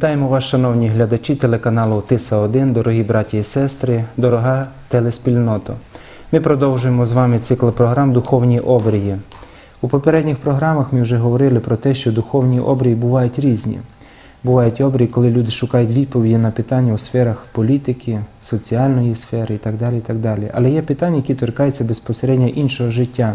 Вітаємо вас, шановні глядачі телеканалу Тиса 1 дорогі браті і сестри, дорога телеспільнота. Ми продовжуємо з вами цикл програм Духовні обрії. У попередніх програмах ми вже говорили про те, що духовні обрії бувають різні. Бувають обрії, коли люди шукають відповіді на питання у сферах політики, соціальної сфери і так далі. І так далі. Але є питання, які торкаються безпосередньо іншого життя,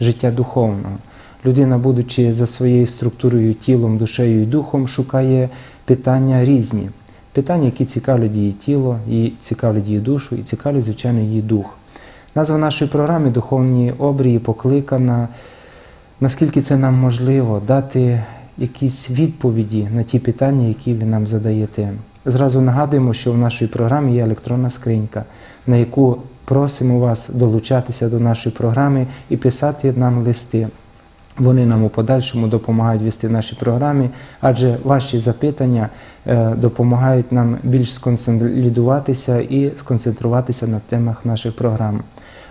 життя духовного. Людина, будучи за своєю структурою, тілом, душею і духом, шукає питання різні. Питання, які цікавлять її тіло, і цікавлять її душу, і цікавлять, звичайно, її дух. Назва нашої програми Духовні обрії покликана, наскільки це нам можливо, дати якісь відповіді на ті питання, які ви нам задаєте. Зразу нагадуємо, що в нашій програмі є електронна скринька, на яку просимо вас долучатися до нашої програми і писати нам листи. Вони нам у подальшому допомагають вести наші програми, адже ваші запитання е, допомагають нам більш сконсолідуватися і сконцентруватися на темах наших програм.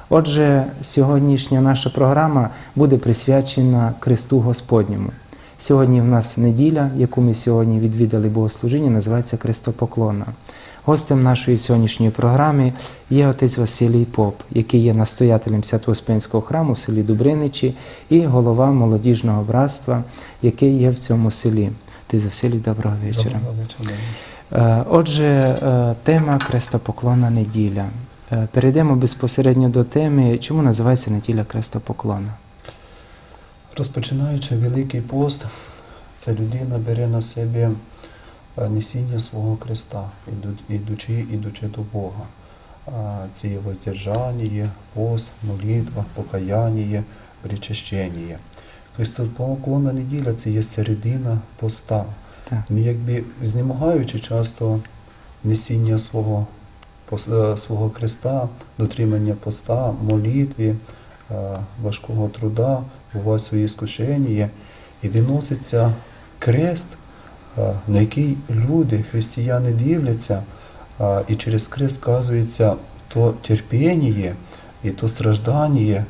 Отже, сьогоднішня наша програма буде присвячена Христу Господньому. Сьогодні в нас неділя, яку ми сьогодні відвідали богослужіння, називається Христопоклонна. Гостем нашої сьогоднішньої програми є отець Василій Поп, який є настоятелем Свято-Успенського храму в селі Дубриничі і голова молодіжного братства, який є в цьому селі. Отець Василій, доброго вечора. Доброго вечора. Е, Отже, е, тема Крестопоклонна неділя. Е, Перейдемо безпосередньо до теми, чому називається неділя Крестопоклона. Розпочинаючи Великий пост, ця людина бере на себе несіння свого креста, іду- ідучи, ідучи до Бога. Це є воздержання, пост, молитва, покаяння, причащення. Христопоклонна неділя це є середина поста. Ми якби знемагаючи часто несіння свого, е, свого креста, дотримання поста, молитві, е, важкого труда, бувають свої скушення, і виноситься крест, е, на який люди, християни дивляться, е, і через крест сказується то терпіння і то страждання,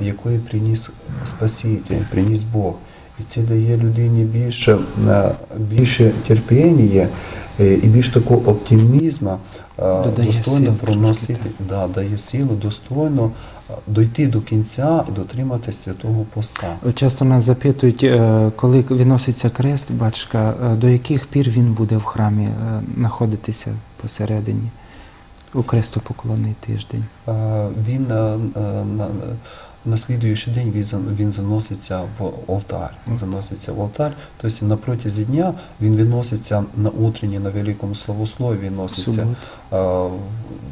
якої яке приніс Спаситель, приніс Бог. І це дає людині більше, е, більше терпіння е, і більш такого оптимізму, е, Додає достойно проносити, да, дає силу, достойно е, дойти до кінця і дотримати святого поста. Часто нас запитують, е, коли виноситься крест, батюшка, е, до яких пір він буде в храмі е, знаходитися посередині у крестопоклонний тиждень. Е, Він е, е, на, на слідуючий день він, він заноситься в алтар. Мгм. Заноситься в алтар. Тобто на протязі дня він виноситься на утреннє, на великому славослові, виноситься Суботу. е,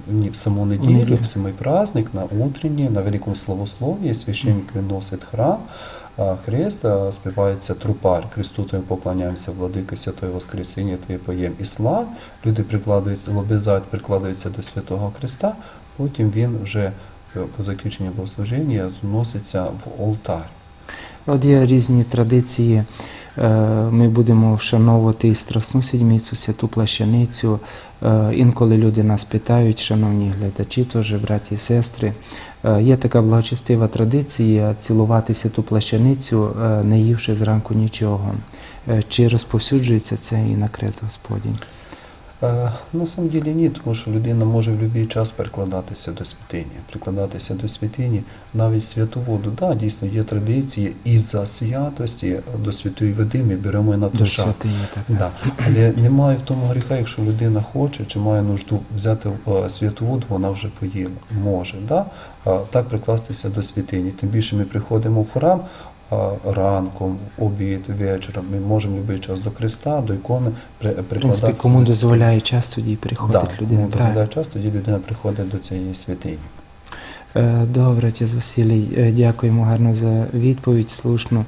в- ні, в саму неділю, в самий праздник, на утреннє, на великому славослові, священник виносить храм. а Хрест, співається трупар, Христу Твоєму поклоняємося, владика Святої Воскресіння Твоє поєм і слав. Люди прикладаються, лобизають, прикладаються до Святого Христа, потім він вже по закінченню богослужіння зноситься в алтар. От є різні традиції. Е, Ми будемо вшановувати і Страсну Седмицю, святу плащаницю. Е, Інколи люди нас питають, шановні глядачі, теж браті і сестри. е, Є така благочестива традиція цілувати святу плащаницю, не ївши зранку нічого. Чи розповсюджується це і на крест Господній? Е, На самом деле ні, тому що людина може в будь-який час прикладатися до святині. Прикладатися до святині, навіть святу воду. Да, дійсно є традиції із-за святості до святої води ми беремо і на душа. Да. Але немає в тому гріха, якщо людина хоче чи має нужду взяти е, святу воду, вона вже поїла. Може, да? Е, так прикластися до святині. Тим більше ми приходимо в храм ранком, обід, вечором. Ми можемо будь-який час до Христа, до ікони при- В принципі, кому дозволяє час, тоді приходить Да, людина. кому правильно. дозволяє час, тоді людина приходить до цієї святині. Е, Добре, отець Василій, е, дякуємо гарно за відповідь, слушну.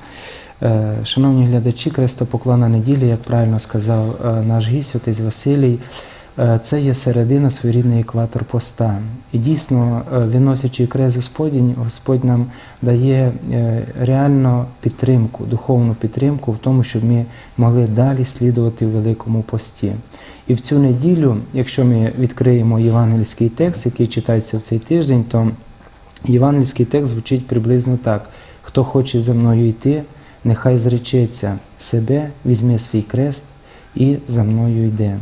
Е, Шановні глядачі, Крестопоклонна неділя, як правильно сказав наш гість, отець Василій, це є середина своєрідний екватор поста. І дійсно, е, виносячи крест Господень, Господь нам дає е, реально підтримку, духовну підтримку в тому, щоб ми могли далі слідувати в великому пості. І в цю неділю, якщо ми відкриємо євангельський текст, який читається в цей тиждень, то євангельський текст звучить приблизно так: хто хоче за мною йти, нехай зречеться себе, візьме свій крест і за мною йде.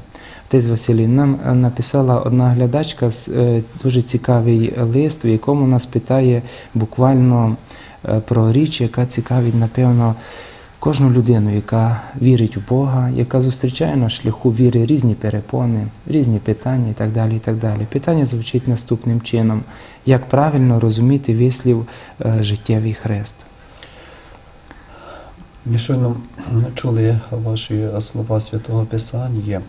Отець Василій, нам е, написала одна глядачка з е, дуже цікавий лист, в якому нас питає буквально е, про річ, яка цікавить, напевно, кожну людину, яка вірить в Бога, яка зустрічає на шляху віри різні перепони, різні питання і так далі. і так далі. Питання звучить наступним чином: як правильно розуміти вислів життєвий хрест? Ми щойно чули ваші слова Святого Писання.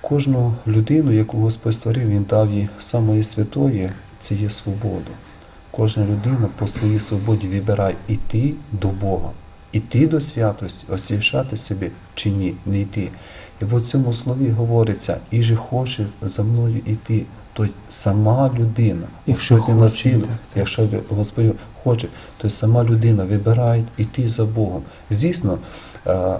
Кожну людину, яку Господь створив, Він дав їй самої святої, це є свободу. Кожна людина по своїй свободі вибирає йти до Бога, іти до святості, освящати себе чи ні, не йти. І в цьому слові говориться, і же хоче за мною йти. Тобто сама людина, Якщо насилує. так, так. Якщо Господь хоче, то сама людина вибирає йти за Богом. Звісно,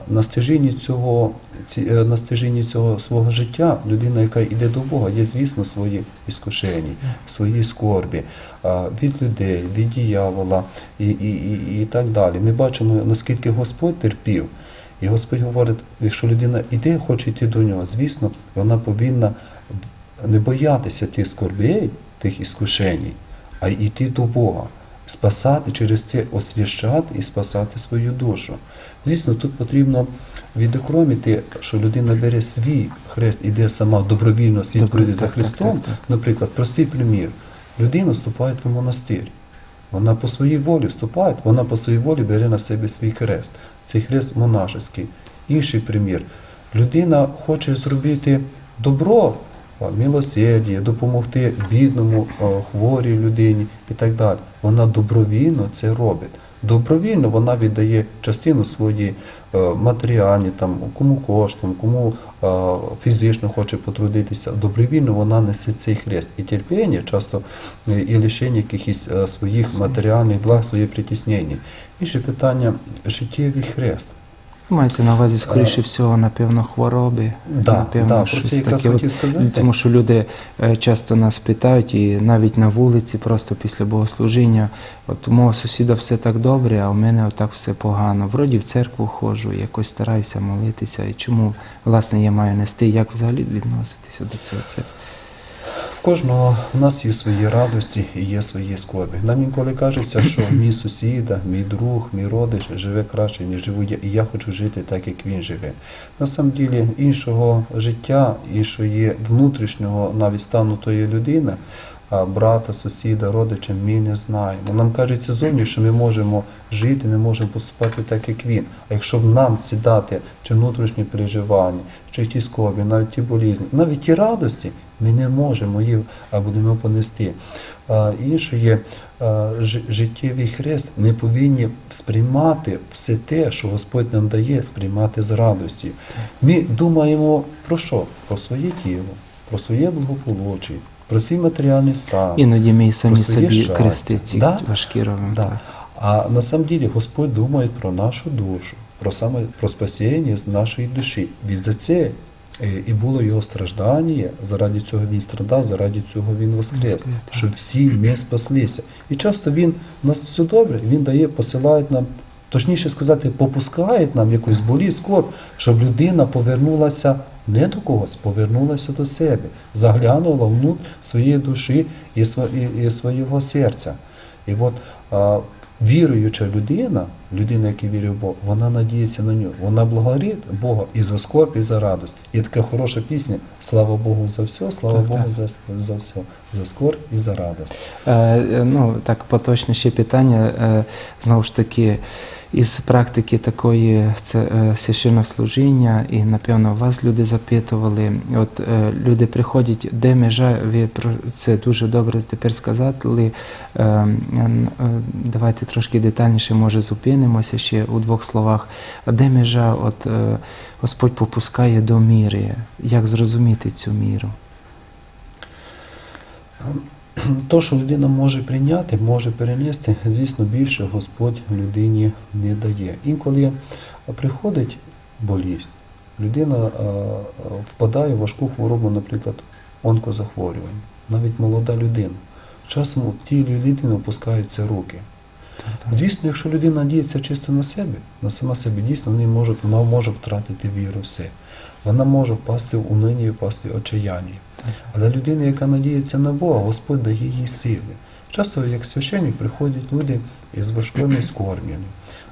на стежині цього, е, на стежині цього свого життя людина, яка йде до Бога, є, звісно, свої іскушення, свої скорбі е, від людей, від диявола і, і, і, і так далі. Ми бачимо, наскільки Господь терпів. І Господь говорить, якщо людина йде, хоче йти до нього, звісно, вона повинна не боятися тих скорбей, тих іскушень, а йти до Бога, спасати через це, освящати і спасати свою душу. Звісно, тут потрібно відокремити, що людина бере свій хрест, іде сама добровільно слідкує Добре, за так, так, Христом. так, так. Наприклад, простий примір. Людина вступає в монастир. Вона по своїй волі вступає, вона по своїй волі бере на себе свій хрест. Цей хрест монашеський. Інший примір. Людина хоче зробити добро, милосердя, допомогти бідному, хворій людині і так далі. Вона добровільно це робить. Добровільно вона віддає частину своєї е, матеріальні, там, кому коштом, кому е, фізично хоче потрудитися. Добровільно вона несе цей хрест. І терпіння часто е, і лишення якихось своїх матеріальних благ, своє притіснення. Інше питання життєвий хрест. Мається на увазі, скоріше всього, напевно, хвороби. Да, напевно, да, про щось це таке. От, сказати. Тому що люди е, часто нас питають, і навіть на вулиці, просто після богослужіння, от у мого сусіда все так добре, а у мене отак все погано. Вроді в церкву ходжу, якось стараюся молитися. І чому, власне, я маю нести, як взагалі відноситися до цього? Це В кожного в нас є свої радості і є свої скорби. Нам інколи кажеться, що мій сусіда, мій друг, мій родич живе краще, ніж живу я, і я хочу жити так, як він живе. На самом ділі іншого життя, іншої внутрішнього навіть стану тої людини, а брата, сусіда, родича ми не знаємо. Нам кажеться зовні, що ми можемо жити, ми можемо поступати так, як він. А якщо б нам ці дати чи внутрішні переживання, чи ті скорбі, навіть ті болізні, навіть ті радості, ми не можемо їх а будемо понести. А, інше є життєвий хрест. Ми повинні сприймати все те, що Господь нам дає, сприймати з радістю. Ми думаємо про що? Про своє тіло, про своє благополуччя, про свій матеріальний стан. іноді ми самі собі щастя. ці Да. важкі робимо. Да. так. А на самом деле Господь думає про нашу душу, про саме про спасіння нашої душі. Від за це і було його страждання, заради цього він страдав, заради цього він воскрес, щоб всі ми спаслися. І часто він у нас все добре, він дає, посилає нам, точніше сказати, попускає нам якусь болість, скорб, щоб людина повернулася не до когось, повернулася до себе, заглянула внутрь своєї душі і, сво- і, і свого серця. І от віруюча людина, людина, яка вірить в Бога, вона надіється на нього. Вона благодарить Бога і за скорб, і за радость. І така хороша пісня. Слава Богу за все, слава Так, Богу так. за, за все, за скорб і за радость. Е, е, ну, так, поточне ще питання, е, знову ж таки, із практики такої це, е, священнослужіння, і, напевно, вас люди запитували, от е, люди приходять, де межа, ви про це дуже добре тепер сказали. Е, е, давайте трошки детальніше, може, зупинимося ще у двох словах. Де межа, от е, Господь попускає до міри, як зрозуміти цю міру? То, що людина може прийняти, може перенести, звісно, більше Господь людині не дає. Інколи приходить болість, людина е, впадає в важку хворобу, наприклад, онкозахворювання, навіть молода людина. Часом тій людині опускаються руки. Звісно, якщо людина надіється чисто на себе, на сама себе, дійсно вона може, вона може втратити віру все. Вона може впасти в унині, впасти в отчаяння. Але людина, яка надіється на Бога, Господь дає їй сили. Часто, як священник, приходять люди із важкими скорбями,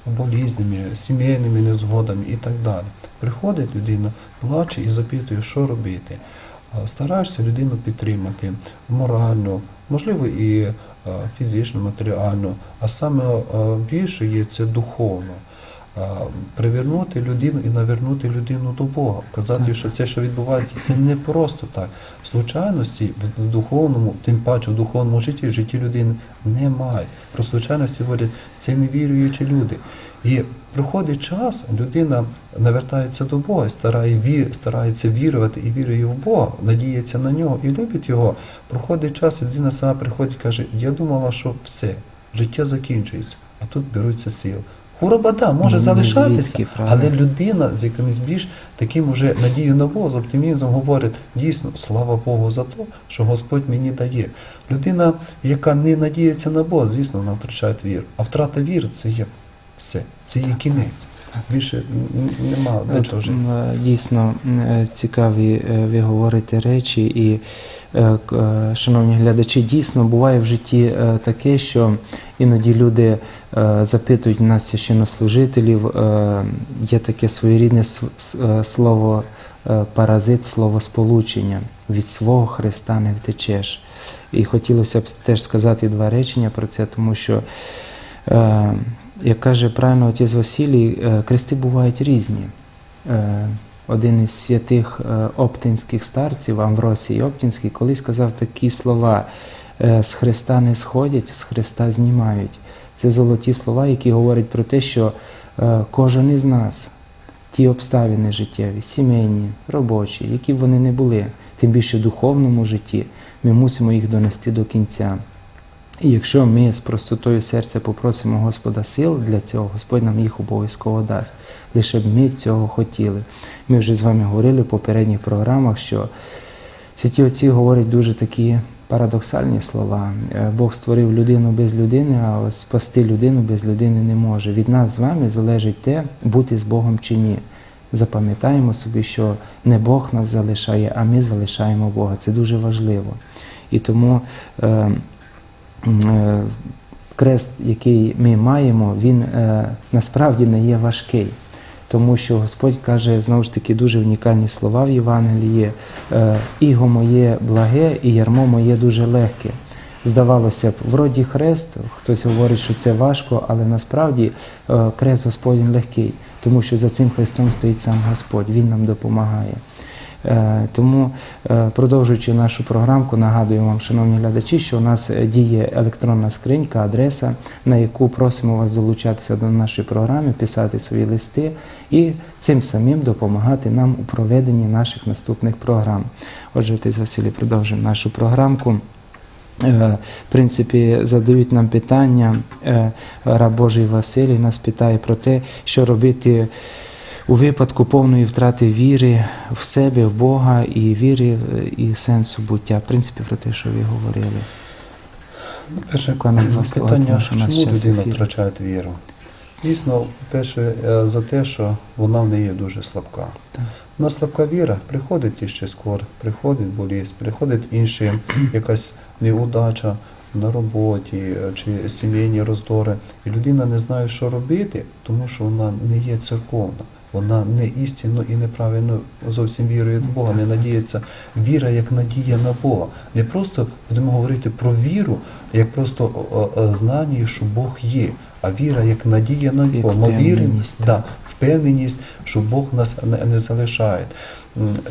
болізнями, сімейними незгодами і так далі. Приходить людина, плаче і запитує, що робити. Стараєшся людину підтримати морально, можливо, і е, фізично, матеріально, а саме е, більше є це духовно. Привернути людину і навернути людину до Бога, вказати, що це, що відбувається, це не просто так. Случайності в- в духовному, тим паче в духовному житті, в житті людини немає. Про случайності говорять, це невіруючі люди. І приходить час, людина навертається до Бога, старає, вір, старається вірувати і вірує в Бога, надіється на нього і любить його. Проходить час, і людина сама приходить і каже, я думала, що все, життя закінчується, а тут беруться сил. Хвороба, да, може Ну, залишатися, звідки, але людина з якимось більш таким уже надією на Бога, з оптимізмом говорить, дійсно, слава Богу за те, що Господь мені дає. Людина, яка не надіється на Бога, звісно, вона втрачає віру. А втрата віри це є все, це є кінець. Більше нема до чого жити. Дійсно е, цікаві е, ви говорите речі, і, е, шановні глядачі, дійсно буває в житті таке, що іноді люди запитують нас священнослужителів, є таке своєрідне слово паразит, слово сполучення. Від свого Христа не втечеш. І хотілося б теж сказати два речення про це, тому що як каже правильно отець Василій, е, крести бувають різні. Е, Один із святих е, оптинських старців, Амвросій Оптинський, колись сказав такі слова: з Христа не сходять, з Христа знімають. Це золоті слова, які говорять про те, що кожен із нас, ті обставини життєві, сімейні, робочі, які б вони не були, тим більше в духовному житті, ми мусимо їх донести до кінця. І якщо ми з простотою серця попросимо Господа сил для цього, Господь нам їх обов'язково дасть. Лише б ми цього хотіли. Ми вже з вами говорили в попередніх програмах, що святі отці говорять дуже такі парадоксальні слова. Е, Бог створив людину без людини, а спасти людину без людини не може. Від нас з вами залежить те, бути з Богом чи ні. Запам'ятаємо собі, що не Бог нас залишає, а ми залишаємо Бога. Це дуже важливо. І тому. Е, Крест, який ми маємо, він е, насправді не є важкий, тому що Господь каже знову ж таки дуже унікальні слова в Євангелії: е, іго моє благе і ярмо моє дуже легке. Здавалося б, вроді хрест, хтось говорить, що це важко, але насправді е, крест Господній легкий, тому що за цим хрестом стоїть сам Господь, Він нам допомагає. Е, Тому, е, продовжуючи нашу програмку, нагадую вам, шановні глядачі, що у нас е, діє електронна скринька, адреса, на яку просимо вас долучатися до нашої програми, писати свої листи і цим самим допомагати нам у проведенні наших наступних програм. Отже, отець Василій, продовжуємо нашу програмку. В принципі, задають нам питання. Раб Божий Василій нас питає про те, що робити у випадку повної втрати віри в себе, в Бога і віри е, і сенсу буття. В принципі, про те, що ви говорили. Перше питання, у нас чому людина втрачає віру? Дійсно, перше, е, за те, що вона в неї дуже слабка. Так. Вона слабка віра, приходить іще скор, приходить болість, приходить інша якась неудача на роботі е, чи сімейні роздори. І людина не знає, що робити, тому що вона не є церковна. Вона не істинно і неправильно зовсім вірує в Бога, не надіється. Віра як надія на Бога. Не просто будемо говорити про віру, як просто знання, що Бог є, а віра як надія на Бога. Ми віримо, впевненість, да, впевненість, що Бог нас не, залишає.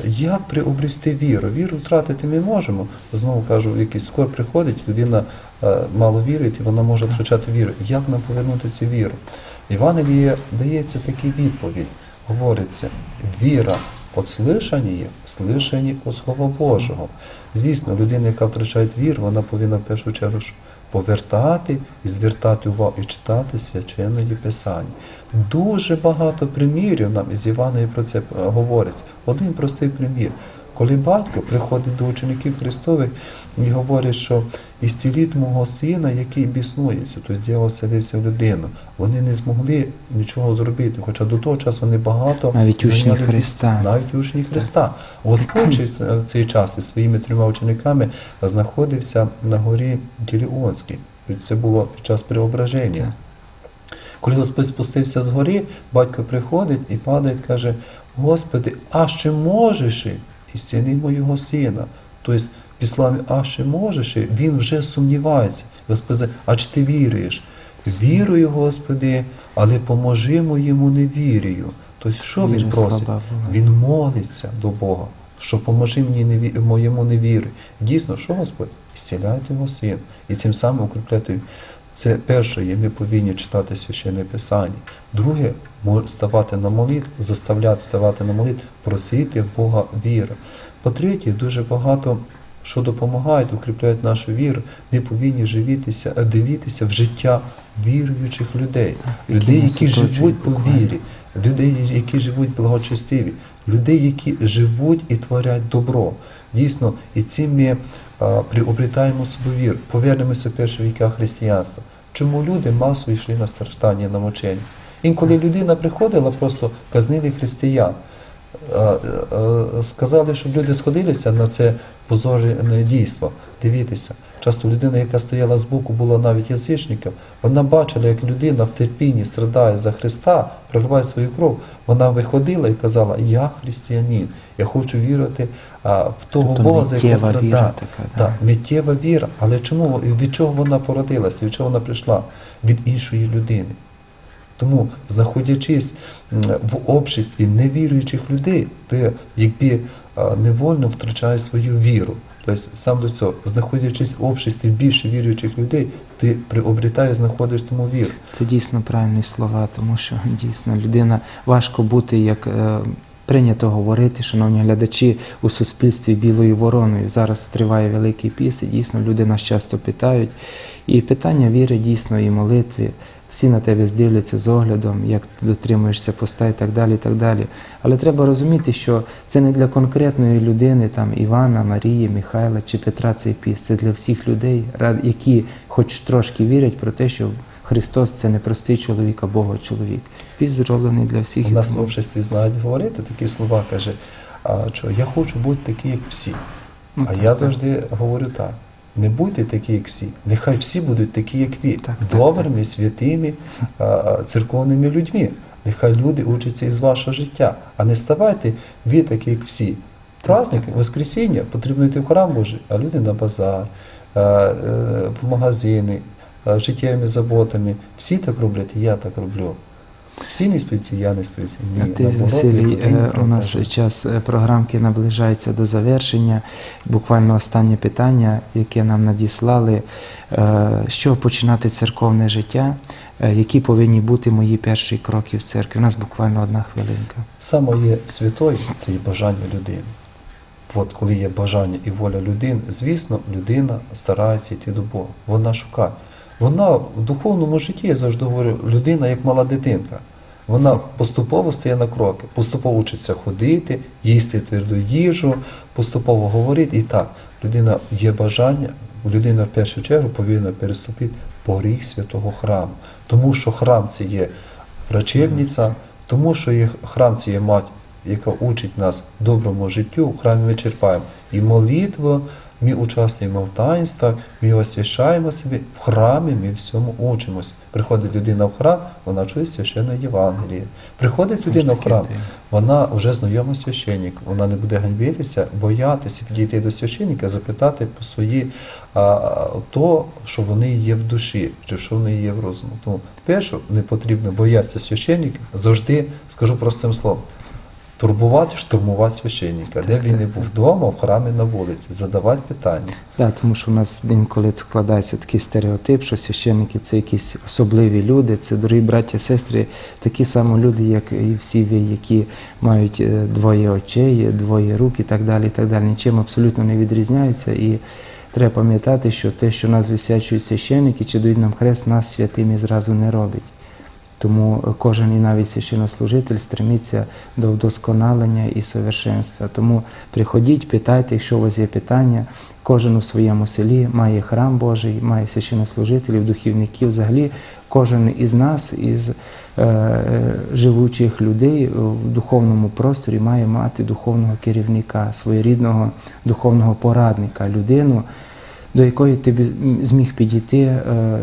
Як приобрести віру? Віру втратити ми можемо. Знову кажу, якийсь скор приходить, людина е, мало вірить, і вона може втрачати віру. Як нам повернути цю віру? В Євангелії дається така відповідь. Говориться, віра от слишання, слишані у Слово Божого. Звісно, людина, яка втрачає віру, вона повинна в першу чергу повертати і звертати увагу і читати священної Писання. Дуже багато примірів нам із Івана про це е, говориться. Один простий примір. Коли батько приходить до учеників Христових і говорить, що ісціліть мого сина, який біснується, тобто дьявол селився в людину, вони не змогли нічого зробити. Хоча до того часу вони багато Навіть учні Христа. навіть учні Христа. Господь в цей час із своїми трьома учениками знаходився на горі Гіліонській. Це було під час преображення. Коли Господь спустився з гори, батько приходить і падає каже: Господи, а ще можеш і зціни моєго сина. Тобто, під словами а ще можеш, він вже сумнівається. Господи, а чи ти віруєш? Вірую, Господи, але поможи моєму невірію. Тобто, що він просить? Він молиться до Бога, що поможи мені неві... моєму невірі. Дійсно, що Господь? Ісціляйте його син. І цим самим укріпляти. Це перше, є, ми повинні читати священне Писання. Друге, ставати на молитву, заставляти ставати на молитву, просити в Бога віри. По-третє, дуже багато що допомагають, укріпляють нашу віру. Ми повинні живітися, е, дивитися в життя віруючих людей, людей, які живуть по вірі, людей, які живуть благочестиві, людей, які живуть і творять добро. Дійсно, і цим ми приобрітаємо приобретаємо собі вір, Повернемося в перші віка християнства. Чому люди масово йшли на страждання, на мучення? Інколи людина приходила, просто казнили християн. Сказали, щоб люди сходилися на це позорне дійство. Дивіться, часто людина, яка стояла збоку, була навіть язичником, вона бачила, як людина в терпінні страдає за Христа, проливає свою кров. Вона виходила і казала: Я християнин, я хочу вірити в того Тобто Бога, за якого страдає. віра така, да. Так, миттєва віра. Але чому від чого вона породилася? Від чого вона прийшла? Від іншої людини. Тому, знаходячись в обществі невіруючих людей, ти якби невольно втрачаєш свою віру. Тобто сам до цього, знаходячись в обществі більше віруючих людей, ти приобретаєш, знаходиш тому віру. Це дійсно правильні слова, тому що дійсно людина важко бути, як е, прийнято говорити, шановні глядачі, у суспільстві білою вороною. Зараз триває великий піст, і дійсно люди нас часто питають. І питання віри дійсно і молитві. Всі на тебе здивляться з оглядом, як ти дотримуєшся поста і так далі. і так далі. Але треба розуміти, що це не для конкретної людини, там Івана, Марії, Михайла чи Петра цей піст. Це для всіх людей, які хоч трошки вірять про те, що Христос це не простий чоловік, а Бога чоловік. Піст зроблений для всіх. У нас в обществі знають говорити такі слова, каже, що я хочу бути такий, як всі. Ну, а так, я так. завжди говорю так. Не будьте такі, як всі. Нехай всі будуть такі, як ви, Так, так, добрими, святими, церковними людьми. Нехай люди учаться із вашого життя, а не ставайте ви такі, як всі. Праздник, Воскресіння, потрібно йти в храм Божий, а люди на базар, е, в магазини, життєвими заботами. Всі так роблять, і я так роблю. Всі не спиться, я не спиться. Ні, А ти, наоборот, Василій, е, у нас час е, програмки наближається до завершення. Буквально останнє питання, яке нам надіслали. Е, З чого починати церковне життя? Е, Які повинні бути мої перші кроки в церкві? У нас буквально одна хвилинка. Саме є святою це є бажання людини. От коли є бажання і воля людини, звісно, людина старається йти до Бога. Вона шукає. Вона в духовному житті, я завжди говорю, людина як мала дитинка. Вона поступово стає на кроки, поступово вчиться ходити, їсти тверду їжу, поступово говорити. І так, людина є бажання, людина в першу чергу повинна переступити поріг святого храму. Тому що храм це є врачебниця, тому що є храм це є мать, яка учить нас доброму життю. В храмі ми черпаємо і молитву, ми участвуємо в таїнствах, ми освящаємо себе. В храмі ми всьому учимося. Приходить людина в храм, вона чує священне Євангеліє. Приходить людина в храм, вона вже знайома священник, вона не буде ганьбитися, боятися підійти до священника, запитати по свої а, то, що вони є в душі, чи що вони є в розуму. Тому перше, не потрібно боятися священника, завжди скажу простим словом. Турбувати, штурмувати священника, де він не був вдома, в храмі на вулиці, задавати питання. Да, тому що в нас інколи складається такий стереотип, що священники це якісь особливі люди, це дорогі браття, сестри, такі самі люди, як і всі ви, які мають е, двоє очей, двоє рук і так далі. і так далі. Нічим абсолютно не відрізняються. І треба пам'ятати, що те, що нас висвячують священники чи дають нам хрест, нас святими зразу не робить. Тому кожен і навіть священнослужитель стремиться до вдосконалення і совершенства. Тому приходіть, питайте, якщо у вас є питання. Кожен у своєму селі має храм Божий, має священнослужителів, духівників. Взагалі, кожен із нас, із е, живучих людей в духовному просторі має мати духовного керівника, своєрідного духовного порадника, людину, до якої ти зміг підійти, е,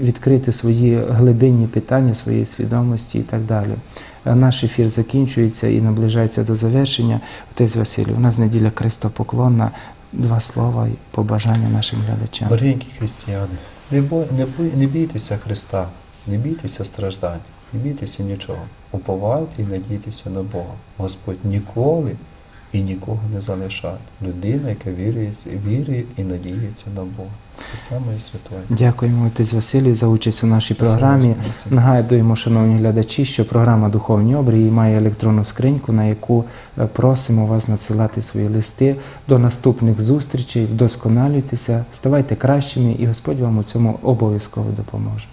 відкрити свої глибинні питання своєї свідомості і так далі. Е, Наш ефір закінчується і наближається до завершення. Отець Василій, у нас неділя Христопоклонна. Два слова і побажання нашим глядачам. Дорогенькі християни, не, бой, не, бой, не бійтеся Христа, не бійтеся страждань, не бійтеся нічого. Уповайте і надійтеся на Бога. Господь ніколи і нікого не залишає. Людина, яка вірує, вірує і надіється на Бога. Це саме святое. Дякуємо, отець Василій, за участь у нашій програмі. Нагадуємо, шановні глядачі, що програма Духовні обрії має електронну скриньку, на яку е, просимо вас надсилати свої листи. До наступних зустрічей. Вдосконалюйтеся, ставайте кращими, і Господь вам у цьому обов'язково допоможе.